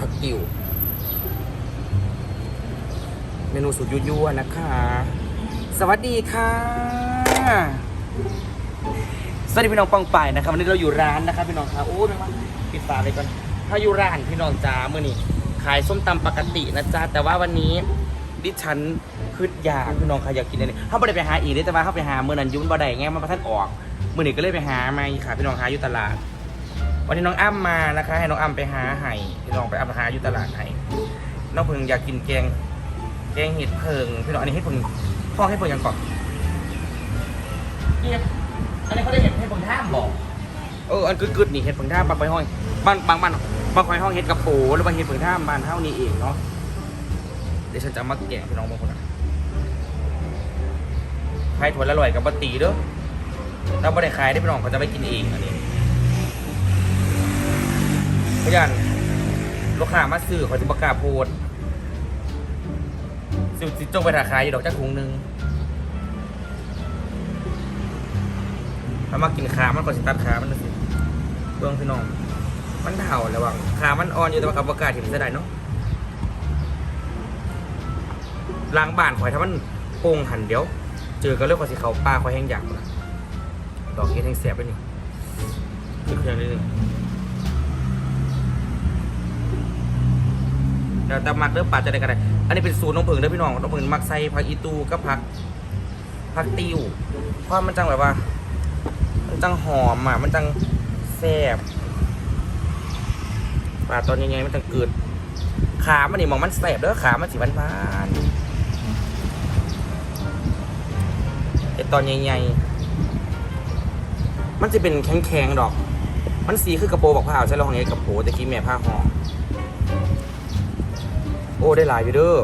ผักกิ่ว เมนูสุดยั่วๆนะคะ สวัสดีค่ะ สวัสดีพี่น้องปองป่ายนะครับวันนี้เราอยู่ร้านนะครับพี่น้องครับโอ้ยมาปิดฝาเลยก่อน ถ้าอยู่ร้านพี่น้องจ้าเมื่อนี้ขายส้มตำปกตินะจ๊ะแต่ว่าวันนี้ดิฉันคืดอยากพี่น้องใครอยากกินอะไรเขาไม่ได้ไปหาอีกเลยแต่ว่าเขาไปหาเมื่อนั้นยุ่นบ่ได้ไงมันประทันออกเมื่อนี้ก็เลยไปหามาค่ะพี่น้องหาอยู่ตลาด วันนี้น้องอ้ำมานะคะ ให้น้องอ้ำไปหาไห่พี่น้องไปอ้ำหาอยู่ตลาดไห่น้องเพิงอยากกินแกง แกงเห็ดเพิงพี่น้องอันนี้เห็ดเพิงพ่อให้เพิงยังก่อนเนี่ยอันนี้เขาได้เห็ดเห็ดเพิงท่ามบอกเอออันกึดๆนี่เห็ดเพิงท่ามบางใบห้อยบ้านบางบ้านบางใบห้องเห็ดกระโปหรือบางเห็ดเพิงท่ามบ้านเท่านี้เองเนาะเดี๋ยวฉันจะเอามาแกะพี่น้องบางคนอะใครถั่วละลอยกับบะตีเด้อถ้าไม่ได้ขายได้พี่น้องเขาจะไปกินเองอันนี้ พยานลูกค้ามาซื้อเขาจะประกาศโพดสิสิจงไปราคายอยู่ดอกจักถุงหนึ่งถ้ามากินขามันก็สิตัดขามันสิเบื้องพี่น้อง มันเถ่าแล้วว่ะขามันอ่อนอยู่แต่ว่ากับอากาศถิ่มเสียดายเนาะล้างบ้านข่อยถ้ามันโป่งหันเดี๋ยว เจอกันเรื่องข่องสิเขาปลาข่อยแห้งอยากดอกเฮ็ดแห้งเสียบไปนี่คือเครื่องนิดนึง เดี๋ยวแต่มักเริ่มปลาจะได้กันได้อันนี้เป็นสูตรน้องเพิงเด้อพี่น้องน้องเพิงมักใส่ผักอีตูกับผักผักติวเพราะมันจังแบบว่า มันจังหอมอะมันจังแซ่บปลาตอนยังไงมันจังเกิดขามันนี่มองมันแซ่บเด้อขามันสีบานๆแต่ตอนใหญ่ๆมันจะเป็นแข็งๆดอก มันสีคือกระโปรงบอกผ้าใช่เราของไงกระโปรงต่กี้แม่ผ้าห่อ โอ้ได้หลายอยู่เด้อ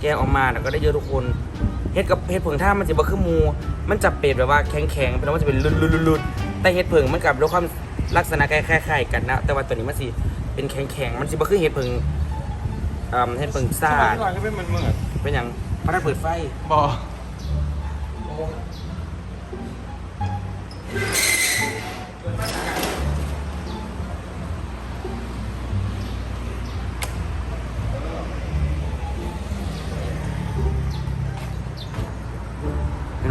แกงออกมาแต่ก็ได้เยอะทุกคนเฮ็ดกับเฮ็ดเผิงท่ามันจะบ่คือมู มันจะเป็นแบบว่าแข็งๆเป็นว่าจะเป็นลุดๆๆๆแต่เฮ็ดเผิงมันกับด้วยความลักษณะคล้ายๆกันนะ แต่ว่าตัวนี้มันสิเป็นแข็งๆมันสิบ่คือเฮ็ดเผิงอ่าเฮ็ดเผิงซ่าสมัยก่อนก็เป็นมันเหมือนเป็นหยังพนักเปิดไฟบอพี่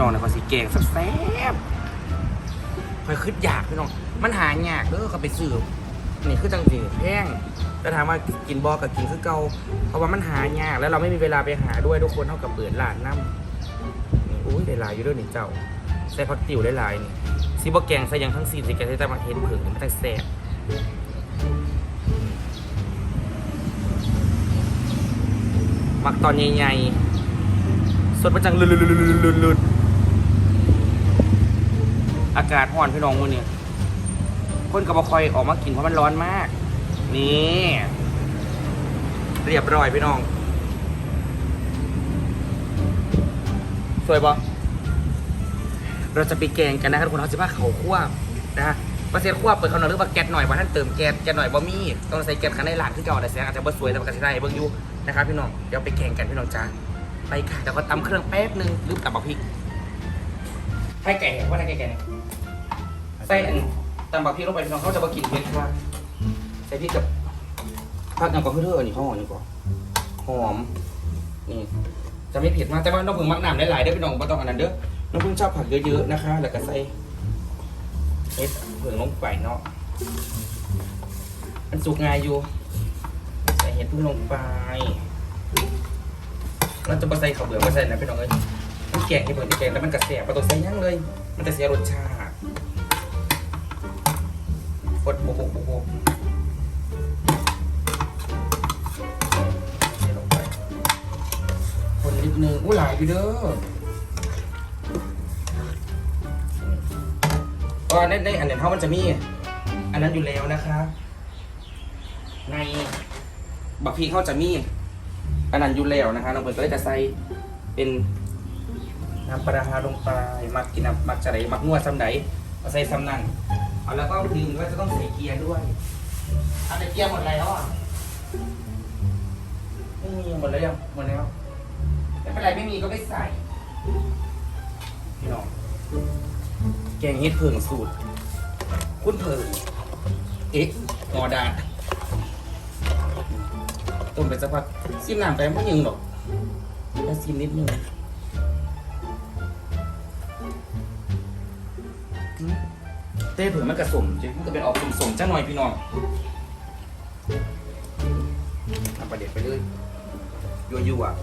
น้องเนี่ยเขาสิแกงแซ่บคอยคิดอยากพี่น้อง มันหายากเด้อเขาไปซื้อนี่คือจังสิแพงแต่ถามว่ากินบอกับกินคือเก่าเพราะว่ามันหายาก แล้วเราไม่มีเวลาไปหาด้วยทุกคนเท่ากับเปิดร้านน้ำนี่อุ้ยได้หลายอยู่ด้วยนี่เจ้าใส่ผักติ๋วได้หลายนี่ซีบแกงใส่ยังทั้งสี่สิแกงใส่แต่มาเห็นผึ่งมันจะแซ่บมักตอนใหญ่ๆสดประจังลุดๆๆๆ อากาศร้อนพี่น้องวันนี้คนกับบคอยออกมากินเพราะมันร้อนมาก นี่เรียบร้อยพี่น้อง สวยปะเราจะไปแกงกันนะครับทุกคนเขาจะว่าเขาคั่วนะฮะประเทศคั่วเปิดเขาหน่อยหรือว่าแก๊สหน่อยว่าท่านเติมแก๊สแก๊สหน่อยบ่มีต้องใส่แก๊สคันในหลานที่เก่าแต่เสียงอาจจะบ่สวยแต่มันก็ใช้ได้เบิ่งอยู่นะครับพี่น้องเดี๋ยวไปแกงกันพี่น้องจ้าไปค่ะแต่ก็ตำเครื่องแป๊บนึงลืมตำบักพริกให้แก่ว่าให้แก่ ใส่อันตำบักพริกลงไปพี่น้องเขาจะมากินเผ็ดค่ะใส่พริกกับผักอย่างก็คือเธออันนี้เขาหอมนี่ก่อนหอมนี่จะไม่เผ็ดมากแต่ว่าน้องเพิ่งมักน้ำหลายๆเด้อพี่น้องไม่ต้องอันนั้นเด้อน้องเพิ่งชอบผักเยอะๆนะคะ แล้วก็ใส่เห็ดเพิ่งลงไปเนาะมันสุกง่ายอยู่ ใส่เห็ดเพิ่งลงไปเราจะมาใส่ข้าวเบื่อมาใส่นะพี่น้องเอ้ยมันแกงที่เปิดที่แกงแล้วมันกระเสียประตูใส่ยั่งเลย มันจะเสียรสชาติ กดโบกโบกโบกเทลงไปคนนิดนึงอู้หลายอยู่เด้อก็ในในอันเดียวเขามันจะมี อันนั้นอยู่แล้วนะคะ ในบักพีเขาจะมี อันนั้นอยู่แล้วนะคะน้องเพิร์นก็เลยจะใส่เป็นน้ำปลาร้าลงไปมักกินน้ำมักจะไหนมักนวดซ้ำไหนเอาใส่ซ้ำนั่น เอาแล้วก็ลืมว่าจะต้องใส่เกียร์ด้วยเอาแต่เกียร์หมดแล้วอะไม่มีหมดแล้วยังหมดแล้วไม่เป็นไรไม่มีก็ไม่ใส่พี่น้องแกงเฮ็ดเผิงสูตร คุณเผิงเอ๊ะงอดาต้มไปสักพักซิมน้ำไปไม่ยิงหรอกแค่ซิมนิดนึง เต้เผื่อมันกระสมจริงมันก็เป็นออกสมๆจ้าหน่อยพี่น้องทำประเด็ดไปเลยยั่วยั่วๆอะ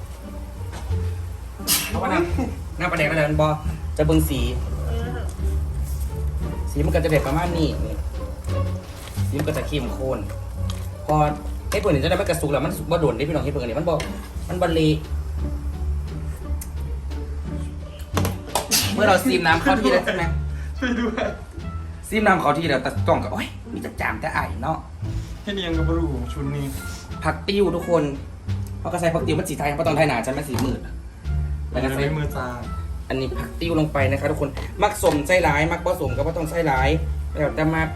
เพราะว่าน้ำน้ำประเด็ดอะไรมันบอจะเบิ่งสี สีมันก็จะแบบประมาณนี้นี่สีมันก็จะเข้มข้นพอให้เปิดเนี่ยจะได้ไม่กระสุกแล้วมันสุกบ่โดนได้พี่น้องให้เปิดเนี่ยมันบอกมันบะเลเมื่อเราซีมน้ำเข้าที่แล้วใช่ไหมช่วยด้วย ซีมน้ำเข้าที่แล้วแต่กล้องก็โอ้ยมีแต่จามแต่ไอ้เนาะแค่นี้ยังกับบรูชุดนี้ผักติ้วทุกคนเพราะกระใส่ผักติ้วมันสีไทยเพราะตอนไทยหนาจะไม่สีมืดแต่แล้วก็จะใส่ได้มือจางอันนี้ผักติ้วลงไปนะคะทุกคนมักสมไส้ร้าย มักผสมก็บ่ต้องไส้ร้ายแล้วแต่มัก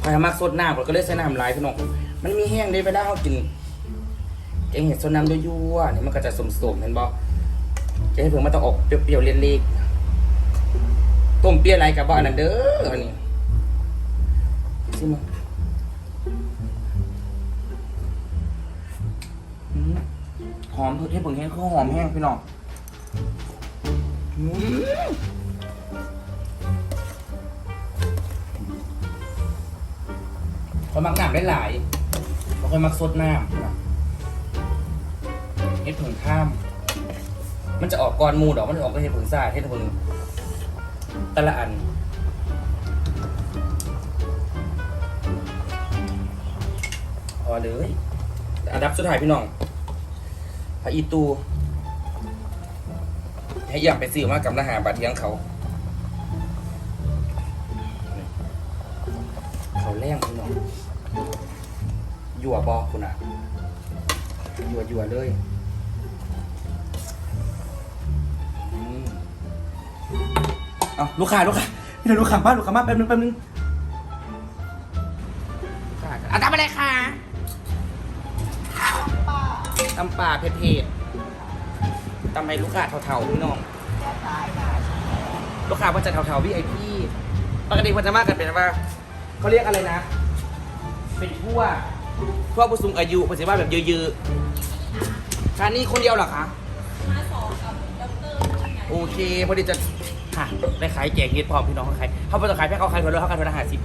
ใครมักสดน้ำผมก็เลยใส่น้ำร้ายพี่น้องมันมีแห้งได้เวลาเขากินแกงเห็ดสดน้ำยั่วๆนี่มันก็จะสมๆเห็นบ่แกงเห็ดเพิ่งมันต้องออกเปรี้ยวๆเล็กๆ ต้มเปี้ยอะไรกับบ่อันนั้นเด้ออันนี้ซิมาอืมหอมเห็ดเพิ่งแห้งคือหอมแห้งพี่น้องอืมเขามักน้ำได้หลายเขาเคยมักซดน้ำเฮ็ดผงข้าม มันจะออกก่อนมูดอก มันจะออกก็เฮ็ดผงซ่าเฮ็ดผง แต่ละอัน พอเลย อันดับสุดท้ายพี่น้องพระอีตู ให้ยากไปซื้อมากำลังหาบาดเทียงเขา เขาแรงคุณน้องหยั่วบอคุณอะหยั่วหยั่วเลย เอาลูกค้าลูกค้าพี่หน่อยลูกค้าบ้านลูกค้าบ้านแป๊บนึงแป๊บนึงลูกค้าอะทำอะไรคะตำป่าเผ็ดๆทำไมลูกค้าเท่าๆพี่น้อง ลูกค้ามันจะเท่าๆ VIP ปกติมันจะมากกันเป็นว่าเขาเรียกอะไรนะ เป็นทั่วทั่วผู้สูงอายุมันจะว่าแบบเยอะๆชานี่คนเดียวเหรอคะ มาสองกับด็อกเตอร์ที่ไหนโอเคพอดีจะ ค่ะได้ขายแจกเฮ็ดพร้อมพี่น้องเขาขายเขาไปจะขายแค่เขาขายคนละเขาขายคนละหาสิบ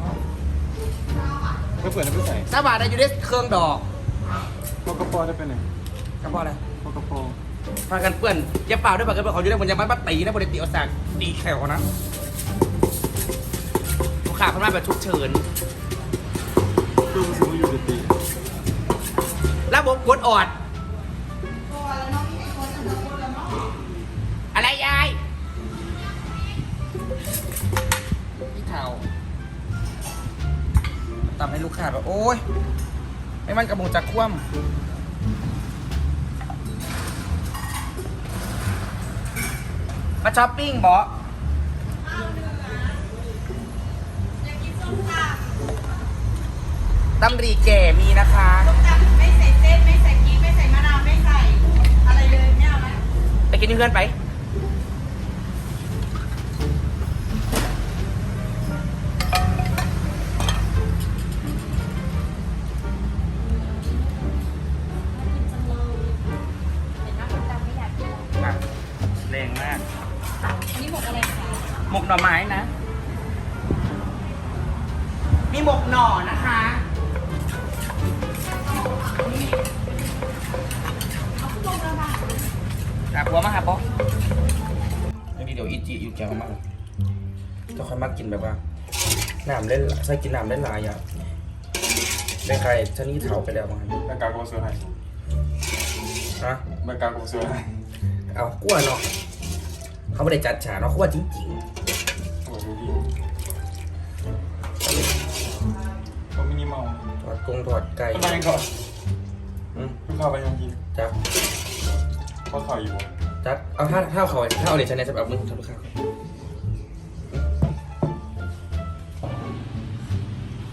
ก็เปิดแล้วไม่ใส่สบาทได้อยู่ได้เครื่องดอกพอกระปอได้ไปไหนกระเพาะอะไรพอกระปอพากันเปื้อนอย่าเปล่าด้วยปากกันเปื้อนเขาอยู่ได้บนยาบ้านตีนะบนตีเอาสากตีแขวนะลูกค้าเขามาแบบฉุกเฉินตู้มันซื้อมาอยู่ดีระบบกดออด พี่เทาทำให้ลูกค้าแบบโอ้ยไม่มันกระมงจะคว่ำมาช้อปปิ้งบออยากกินส้มตตำรีแก่มีนะคะำส้มตำไม่ใส่เส้นไม่ใส่กีไม่ใส่มะนาวไม่ใส่อะไรเลยไม่เอานะไปกินที่เพื่อนไป อันนี้หมกอะไรคะ หมกหน่อไม้นะ มีหมกหน่อนะคะหาผัวมาหาปออันนี้เดี๋ยวอีจีอยู่แกมากจะค่อยมากกินแบบว่าน้ำเล่นใส่กินน้ำเล่นหลายอย่างได้ใครชนี่เถาไปแล้วมั้งๆแบงกาโกเสือให้ฮะแบงกาโกเสือให้เอากลัวเนาะ เขาไม่ได้จัดฉากเนาะเขาว่าจริงโอ้ดูดีก็มินิมอลๆถอดกงถอดไก่ทำไมก่อนอืมลูกค้าไปยังกินจับเขาถอยอยู่จับเอาถ้าถ้าเขาถ้าเอาเดชนลจะแบบมึงทำลูกค้าก่อน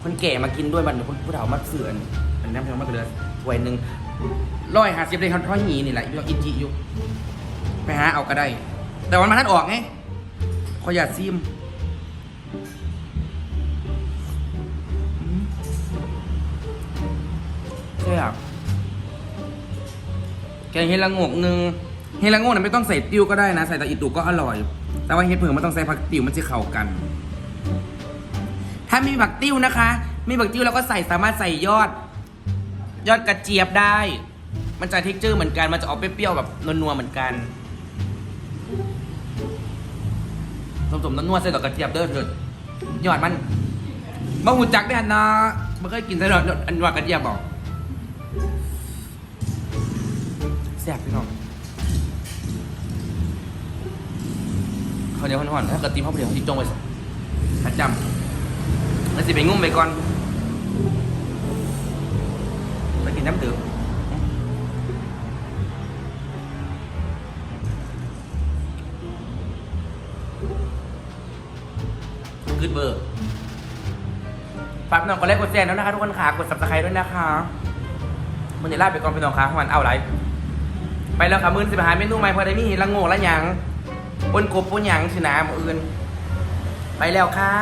คนแก่มากินด้วยมันคนผู้เฒ่ามาเสือนอันนี้น้ำเพียงมากเลยถ้วยหนึ่งร้อยห้าสิบเลยเขาท้อยหนีนี่แหละอยู่อินจิอยู่ไปหาเอาก็ได้ แต่วันมาท่านออกไงขออย่าซิมอืมใช่ครับแกงเห็ดละโงกหนึ่งเห็ดละโงกน่ะไม่ต้องใส่ติ้วก็ได้นะ ใส่แต่อีตูก็อร่อย แต่ว่าเห็ดเผือกมันต้องใส่ผักติ้วมันจะเข้ากัน ถ้ามีผักติ้วนะคะ มีผักติ้วเราก็ใส่สามารถใส่ยอด ยอดกระเจี๊ยบได้ มันจะเท็กเจอร์เหมือนกัน มันจะออกเปรี้ยวๆแบบนัวๆเหมือนกัน สมๆนัวๆใส่ดอกกระเจี๊ยบเด้อเถิดยอดมันบะหูจักได้หันนะมันเคยกินใส่ดอกอันว่ากระเจี๊ยบบอกแซ่บพี่น้องเขาเหนียวห่อนๆถ้ากิดตีมข้าเหนียวเขาจิจงไว้ประจำแล้วสิไปงุ่มไปก่อนไปกินน้ำเดื่ม ขึ้นเบอร์ฝากน้องกดไลค์กดแชร์ด้วนะคะทุกคนค่ะกดสับสไครต์ด้วยนะคะมันจะลาไปก่อนพี่น้องค่ะวันเอาไรไปแล้วค่ะมือสิบหาเมนูใหม่พอได้มีละโง่ละหยังปนกบปนหยังสินะมืออื่น ไปแล้วค่ะ